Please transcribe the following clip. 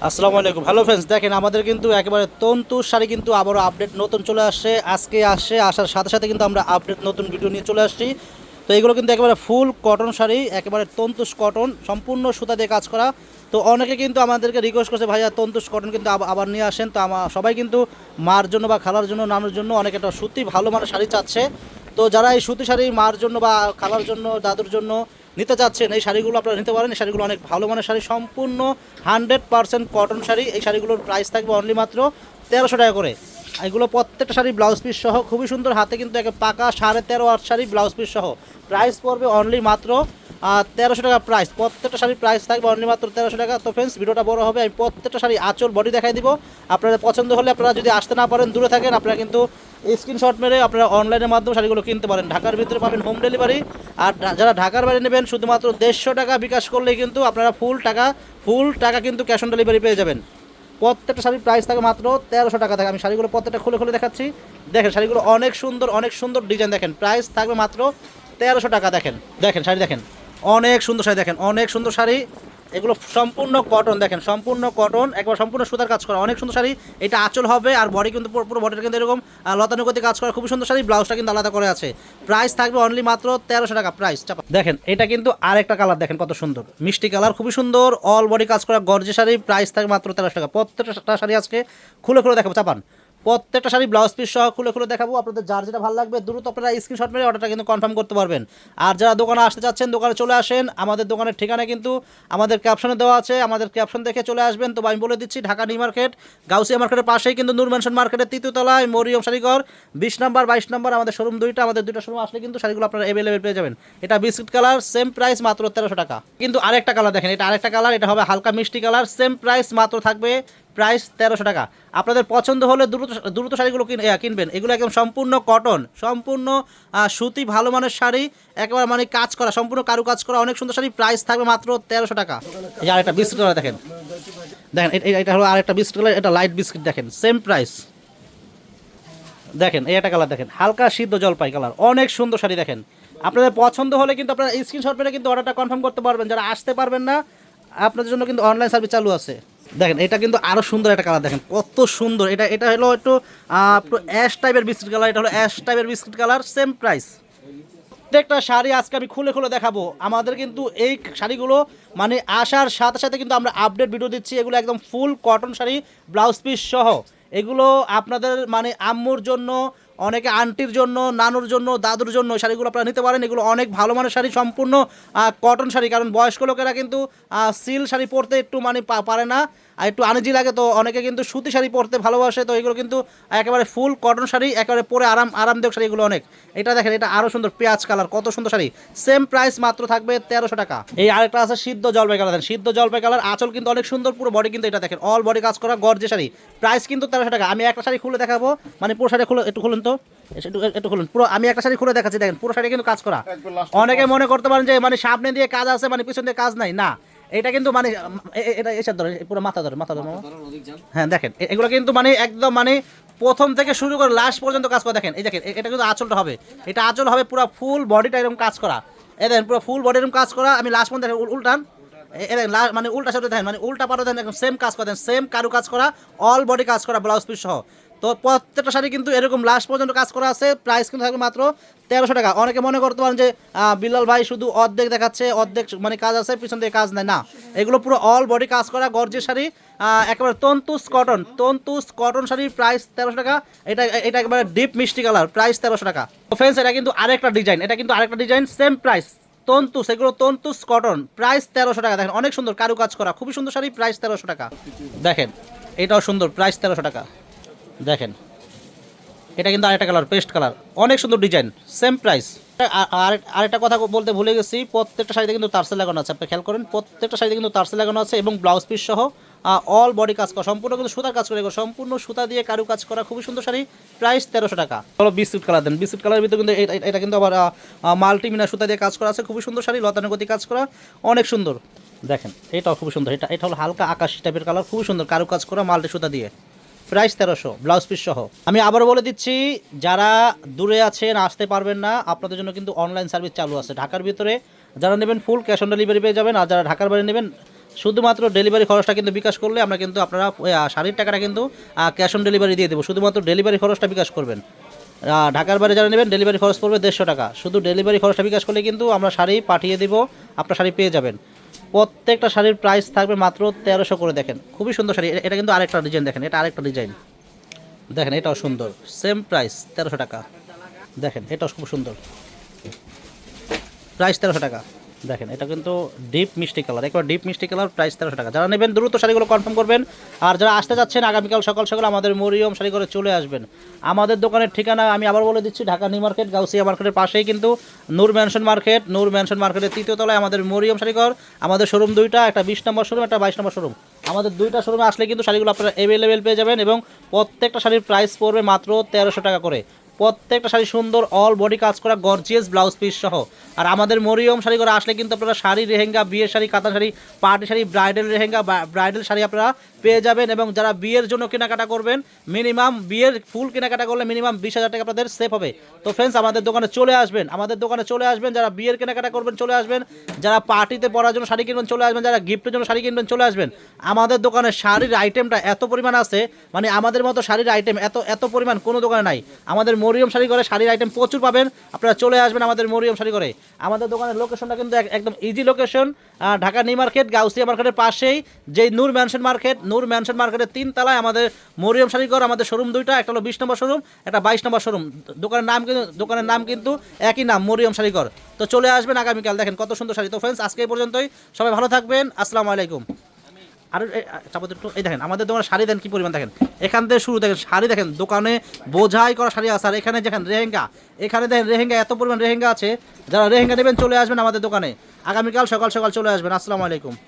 আসসালামু আলাইকুম। Hello friends দেখেন আমাদের কিন্তু একেবারে তন্তু শাড়ি কিন্তু আবারও আপডেট নতুন চলে আসছে। আজকে আসে আসার সাথে সাথে কিন্তু আমরা আপডেট নতুন ভিডিও নিয়ে চলে আসছি। তো এগুলো কিন্তু একেবারে ফুল কটন শাড়ি, একেবারে তন্তুস কটন সম্পূর্ণ সুতা দিয়ে কাজ করা। তো অনেকে কিন্তু আমাদেরকে রিকোয়েস্ট করছে, ভাইয়া তন্তুস কটন কিন্তু আব- আবার নিয়ে আসেন। তো আমার সবাই কিন্তু মার জন্য বা খালার জন্য, নানুর জন্য অনেক একটা সত্যি ভালো মানের শাড়ি চাচ্ছে। তো যারা এই সুতি শাড়ি মার জন্য বা খালার জন্য, দাদুর জন্য নিতে চাচ্ছেন, এই শাড়িগুলো আপনারা নিতে পারেন। এই শাড়িগুলো অনেক ভালো মানের শাড়ি, সম্পূর্ণ হান্ড্রেড পার্সেন্ট কটন শাড়ি। এই শাড়িগুলোর প্রাইস থাকবে অনলি মাত্র তেরোশো টাকা করে। এগুলো প্রত্যেকটা শাড়ি ব্লাউজ পিস সহ, খুবই সুন্দর হাতে কিন্তু একে পাকা সাড়ে তেরো আট শাড়ি ব্লাউজ পিস সহ। প্রাইস পড়বে অনলি মাত্র তেরোশো টাকা প্রাইস প্রত্যেকটা শাড়ির প্রাইস থাকবে অনলি মাত্র তেরোশো টাকা। তো ফ্রেন্ডস ভিডিওটা বড় হবে, আমি প্রত্যেকটা শাড়ি আঁচল বডি দেখাই দিব। আপনাদের পছন্দ হলে আপনারা যদি আসতে না পারেন, দূরে থাকেন, আপনারা কিন্তু স্ক্রিনশট মেরে আপনারা অনলাইনের মাধ্যমে শাড়িগুলো কিনতে পারেন। ঢাকার ভিতরে পাবেন হোম ডেলিভারি আর যারা ঢাকার বাইরে নেবেন, শুধুমাত্র দেড়শো টাকা বিকাশ করলেই কিন্তু আপনারা ফুল টাকা ফুল টাকা কিন্তু ক্যাশ অন ডেলিভারি পেয়ে যাবেন। প্রত্যেকটা শাড়ির প্রাইস থাকে মাত্র তেরোশো টাকা থাকে। আমি শাড়িগুলো প্রত্যেকটা খুলে খুলে দেখাচ্ছি। দেখেন, শাড়িগুলো অনেক সুন্দর অনেক সুন্দর ডিজাইন দেখেন। প্রাইস থাকবে মাত্র তেরোশো টাকা দেখেন। দেখেন, শাড়ি দেখেন। অনেক সুন্দর শাড়ি দেখেন। অনেক সুন্দর শাড়ি। এগুলো সম্পূর্ণ কটন দেখেন, সম্পূর্ণ কটন একবার সম্পূর্ণ সুতার কাজ করা। অনেক সুন্দর শাড়ি, এটা আঁচল হবে, আর বডি কিন্তু পুরো বডিটা কিন্তু এরকম লতানুগতি কাজ করা। খুবই সুন্দর শাড়ি ব্লাউজটা কিন্তু আলাদা করে আছে। প্রাইস থাকবে অনলি মাত্র তেরোশো টাকা প্রাইস চাপা। দেখেন, এটা কিন্তু আরেকটা কালার দেখেন কত সুন্দর। মিষ্টি কালার খুবই সুন্দর অল বডি কাজ করা গর্জে শাড়ি প্রাইস থাকবে মাত্র তেরোশো টাকা। প্রত্যেকটা শাড়ি আজকে খুলে খুলে দেখাবো, চাপান। প্রত্যেকটা শাড়ি ব্লাউজ পিস সহ খুলে খুলে দেখাবো। আপনাদের যার যেটা ভালো লাগবে, দ্রুত আপনারা স্ক্রিনশট মেরে অর্ডারটা কিন্তু কনফার্ম করতে পারবেন। আর যারা দোকানে আসতে চাচ্ছেন, দোকানে চলে আসেন, আমাদের দোকানের ঠিকানা কিন্তু আমাদের ক্যাপশনে দেওয়া আছে। আমাদের ক্যাপশন দেখে চলে আসবেন। তো আমি বলে দিচ্ছি, ঢাকা নিউ মার্কেট, গাউসিয়া মার্কেটের পাশেই কিন্তু নূর ম্যানশন মার্কেটের তৃতীয়তলায় মরিয়ম শাড়িঘর, বিশ নাম্বার, বাইশ নাম্বার, আমাদের শোরুম দুইটা, আমাদের দুইটা শোরুম আসলে কিন্তু শাড়িগুলো আপনারা অ্যাভেলেবেল পেয়ে যাবেন। এটা বিস্কিট কালার সেম প্রাইস মাত্র তেরোশো টাকা। কিন্তু আরেকটা কালার দেখেন, এটা আরেকটা কালার এটা হবে হালকা মিষ্টি কালার সেম প্রাইস মাত্র থাকবে প্রাইস তেরোশো টাকা। আপনাদের পছন্দ হলে দ্রুত দ্রুত শাড়িগুলো কিন- কিনবেন। এগুলো একদম সম্পূর্ণ কটন সম্পূর্ণ সুতি, ভালো মানের শাড়ি, একেবারে মানে কাজ করা, সম্পূর্ণ কারু কাজ করা, অনেক সুন্দর শাড়ি, প্রাইস থাকবে মাত্র তেরোশো টাকা। এই আরেকটা বিস্কিট কালার দেখেন। দেখেন এটা হলো আরেকটা বিস্কিট কালার, এটা লাইট বিস্কিট দেখেন সেম প্রাইস দেখেন, এই একটা কালার দেখেন, হালকা সিদ্ধ জলপাই কালার, অনেক সুন্দর শাড়ি দেখেন। আপনাদের পছন্দ হলে কিন্তু আপনারা স্ক্রিনশট মেরে কিন্তু অর্ডারটা কনফার্ম করতে পারবেন, যারা আসতে পারবেন না, আপনাদের জন্য কিন্তু অনলাইন সার্ভিস চালু আছে। দেখেন, এটা কিন্তু আরও সুন্দর একটা কালার দেখেন, কত সুন্দর। এটা এটা হলো একটু একটু অ্যাশ টাইপের বিস্কিট কালার এটা হলো অ্যাশ টাইপের বিস্কিট কালার সেম প্রাইস প্রত্যেকটা শাড়ি আজকে আমি খুলে খুলে দেখাবো। আমাদের কিন্তু এই শাড়িগুলো মানে আসার সাথে সাথে কিন্তু আমরা আপডেট ভিডিও দিচ্ছি, এগুলো একদম full cotton sari blouse piece সহ। এগুলো আপনাদের মানে আম্মুর জন্য, অনেকে আন্টির জন্য, নানুর জন্য, দাদুর জন্য শাড়িগুলো আপনারা নিতে পারেন। এগুলো অনেক ভালো মানের শাড়ি, সম্পূর্ণ কটন শাড়ি। কারণ বয়স্ক লোকেরা কিন্তু সিল শাড়ি পরতে একটু মানে পারে না। আর একটু আনিজি লাগে তো অনেকে কিন্তু সুতি শাড়ি পরতে ভালোবাসে তো এগুলো কিন্তু একেবারে ফুল কটন শাড়ি একেবারে পরে আরাম আরামদায়ক শাড়ি এগুলো অনেক। এটা দেখেন এটা আরও সুন্দর পেঁয়াজ কালার কত সুন্দর শাড়ি। সেম প্রাইস মাত্র থাকবে তেরোশো টাকা। এই আরেকটা আছে সিদ্ধ জলপাই কালার দেখেন সিদ্ধ জলপাই কালার আঁচল কিন্তু অনেক সুন্দর পুরো বডি কিন্তু এটা দেখেন অল বডি কাজ করা গর্জে শাড়ি। প্রাইস কিন্তু তেরোশো টাকা। আমি একটা শাড়ি খুলে দেখাবো মানে পুরো শাড়ি খুলে একটু খুলুন তো। একটু একটু খুলুন। পুরো আমি একটা শাড়ি খুলে দেখাচ্ছি দেখেন পুরো শাড়ি কিন্তু কাজ করা। অনেকে মনে করতে পারেন যে মানে সামনে দিয়ে কাজ আছে মানে পিছন দিয়ে কাজ নাই। না এটা কিন্তু মানে এটা এসে ধরে পুরো মাথা ধরে মাথা ধরে হ্যাঁ দেখেন এগুলো কিন্তু মানে একদম মানে প্রথম থেকে শুরু করে লাস্ট পর্যন্ত কাজ করা। দেখেন এই দেখেন এটা কিন্তু আঁচলটা হবে। এটা আঁচল হবে পুরো ফুল বডিটা এরকম কাজ করা। এই দেখেন পুরো ফুল বডি এরকম কাজ করা। আমি লাস্ট পর্যন্ত দেখেন উল্টান। দেখেন মানে উল্টা সাথে দেখেন মানে উল্টা পারো দেখেন সেম কাজ করা। দেন সেম কারু কাজ করা অল বডি কাজ করা ব্লাউজ পিস সহ। তো প্রত্যেকটা শাড়ি কিন্তু এরকম লাস্ট পর্যন্ত কাজ করা আছে প্রাইস কিন্তু থাকবে মাত্র তেরোশো টাকা। অনেকে মনে করতে পারেন যে আহ, বিল্লাল ভাই শুধু অর্ধেক দেখাচ্ছে অর্ধেক মানে কাজ আছে পিছন দিয়ে কাজ নাই না এগুলো পুরো অল বডি কাজ করা গর্জের শাড়ি একেবারে তন্তুস কটন তন্তুস কটন শাড়ির প্রাইস তেরোশো টাকা। এটা এটা একেবারে ডিপ মিষ্টি কালার প্রাইস তেরোশো টাকা। ফ্রেন্ডস এটা কিন্তু আরেকটা ডিজাইন এটা কিন্তু আরেকটা ডিজাইন সেম প্রাইস তন্তুস এগুলো তন্তুস কটন প্রাইস তেরোশো টাকা। দেখেন অনেক সুন্দর কারু কাজ করা খুবই সুন্দর শাড়ি প্রাইস তেরোশো টাকা। দেখেন এটাও সুন্দর প্রাইস তেরোশো টাকা। দেখেন। এটা কিন্তু আরেকটা কালার পেস্ট কালার অনেক সুন্দর ডিজাইন সেম প্রাইস আর আরেকটা কথা বলতে ভুলে গেছি, প্রত্যেকটা শাড়িতে কিন্তু তারসে লাগানো আছে। আপনি খেয়াল করেন, প্রত্যেকটা শাড়িতে কিন্তু তারসে লাগানো আছে এবং ব্লাউজ পিস সহ অল বডি কাজ করা, সম্পূর্ণ কিন্তু সুতার কাজ করে। সম্পূর্ণ সুতা দিয়ে কারু কাজ করা, খুবই সুন্দর শাড়ি। প্রাইস তেরোশো টাকা। চলো বিস্কুট কালার দেন। বিস্কুট কালারের ভিতরে কিন্তু এটা- কিন্তু আবার মাল্টিমিনা সুতা দিয়ে কাজ করা আছে। খুবই সুন্দর শাড়ি, লতানুগতি কাজ করা, অনেক সুন্দর। দেখেন, এটাও খুব সুন্দর। এটা এটা হলো হালকা আকাশ টাইপের কালার খুবই সুন্দর কারু কাজ করা মাল্টি সুতা দিয়ে। প্রাইস তেরোশো, ব্লাউজ পিস সহ। আমি আবারও বলে দিচ্ছি, যারা দূরে আছেন, আসতে পারবেন না, আপনাদের জন্য কিন্তু অনলাইন সার্ভিস চালু আছে। ঢাকার ভিতরে যারা নেবেন ফুল ক্যাশ অন ডেলিভারি পেয়ে যাবেন, আর যারা ঢাকার বাইরে নেবেন, শুধুমাত্র ডেলিভারি খরচটা কিন্তু বিকাশ করলে আমরা কিন্তু আপনারা শাড়ির টাকাটা কিন্তু ক্যাশ অন ডেলিভারি দিয়ে দেবো। শুধুমাত্র ডেলিভারি খরচটা বিকাশ করবেন। ঢাকার বাইরে যারা নেবেন ডেলিভারি খরচ পড়বে দেড়শো টাকা। শুধু ডেলিভারি খরচটা বিকাশ করলে কিন্তু আমরা শাড়ি পাঠিয়ে দিব, আপনার শাড়ি পেয়ে যাবেন। প্রত্যেকটা শাড়ির প্রাইস থাকবে মাত্র তেরোশো করে দেখেন। খুবই সুন্দর শাড়ি। এটা কিন্তু আরেকটা ডিজাইন দেখেন। এটা আরেকটা ডিজাইন দেখেন, এটাও সুন্দর। সেম প্রাইস তেরোশো টাকা। দেখেন, এটাও খুব সুন্দর। প্রাইস তেরোশো টাকা। দেখেন, এটা কিন্তু ডিপ মিষ্টি কালার একবার ডিপ মিষ্টি কালার প্রাইস তেরোশো টাকা। যারা নেবেন, দ্রুত শাড়িগুলো কনফার্ম করবেন। আর যারা আসতে যাচ্ছেন, আগামীকাল সকাল সকাল আমাদের মরিয়ম শাড়ি করে চলে আসবেন। আমাদের দোকানের ঠিকানা আমি আবার বলে দিচ্ছি, ঢাকা নিউ মার্কেট, গাউসিয়া মার্কেটের পাশেই কিন্তু Noor mansion market Noor mansion মার্কেটের তৃতীয় তলায় আমাদের মরিয়ম শাড়িঘর আমাদের শোরুম দুইটা, একটা বিশ নম্বর শোরুম একটা বাইশ নম্বর শোরুম আমাদের দুইটা শোরুমে আসলে কিন্তু শাড়িগুলো আপনারা অ্যাভেলেবেল পেয়ে যাবেন এবং প্রত্যেকটা শাড়ির প্রাইস পড়বে মাত্র তেরোশো টাকা করে। প্রত্যেকটা শাড়ি সুন্দর অল বডি কাজ করা গর্জিয়াস ব্লাউজ পিস সহ। আর আমাদের মরিয়ম শাড়ি করে আসলে কিন্তু আপনারা শাড়ি রেহেঙ্গা বিয়ের শাড়ি, কাতার sari party sari bridal lehenga bridal sari আপনারা পেয়ে যাবেন এবং যারা বিয়ের জন্য কেনাকাটা করবেন মিনিমাম বিয়ের ফুল কেনাকাটা করলে মিনিমাম বিশ হাজার টাকা আপনাদের সেফ হবে। তো ফ্রেন্ডস আমাদের দোকানে চলে আসবেন, আমাদের দোকানে চলে আসবেন, যারা বিয়ের কেনাকাটা করবেন চলে আসবেন, যারা পার্টিতে পরার জন্য শাড়ি কিনবেন চলে আসবেন, যারা গিফটের জন্য শাড়ি কিনবেন চলে আসবেন, আমাদের দোকানে শাড়ির আইটেমটা এত পরিমাণ আছে মানে আমাদের মতো শাড়ির আইটেম এত এত পরিমাণ কোনো দোকানে নাই। আমাদের মরিয়ম শাড়ি করে শাড়ির আইটেম প্রচুর পাবেন। আপনারা চলে আসবেন আমাদের মরিয়ম শাড়ি করে আমাদের দোকানের লোকেশনটা কিন্তু একদম easy location Dhaka new market, Gausia মার্কেটের পাশেই। যেই Noor mansion market Noor mansion মার্কেটের তিন তলায় আমাদের মরিয়ম শাড়ি ঘর, আমাদের শোরুম দুইটা, একটা হলো বিশ নম্বর শোরুম একটা বাইশ নম্বর শোরুম দোকানের নাম কিন্তু দোকানের নাম কিন্তু একই নাম, মরিয়ম শাড়ি ঘর। তো চলে আসবেন আগামীকাল। দেখেন কত সুন্দর শাড়ি। তো ফ্রেন্ডস আজকে পর্যন্তই। সবাই ভালো থাকবেন। আসসালামু আলাইকুম। আর চাপাতে একটু, এই দেখেন, আমাদের দোকানে শাড়ি দেন কি পরিমাণ দেখেন? এখান থেকে শুরু, দেখেন, শাড়ি দেখেন, দোকানে বোঝাই করা শাড়ি আছে। আর এখানে দেখেন, রেহেঙ্গা। এখানে দেখেন, রেহেঙ্গা, এত পরিমাণ রেহেঙ্গা আছে। যারা রেহেঙ্গা নেবেন চলে আসবেন আমাদের দোকানে। আগামীকাল সকাল সকাল চলে আসবেন। আসসালামু আলাইকুম।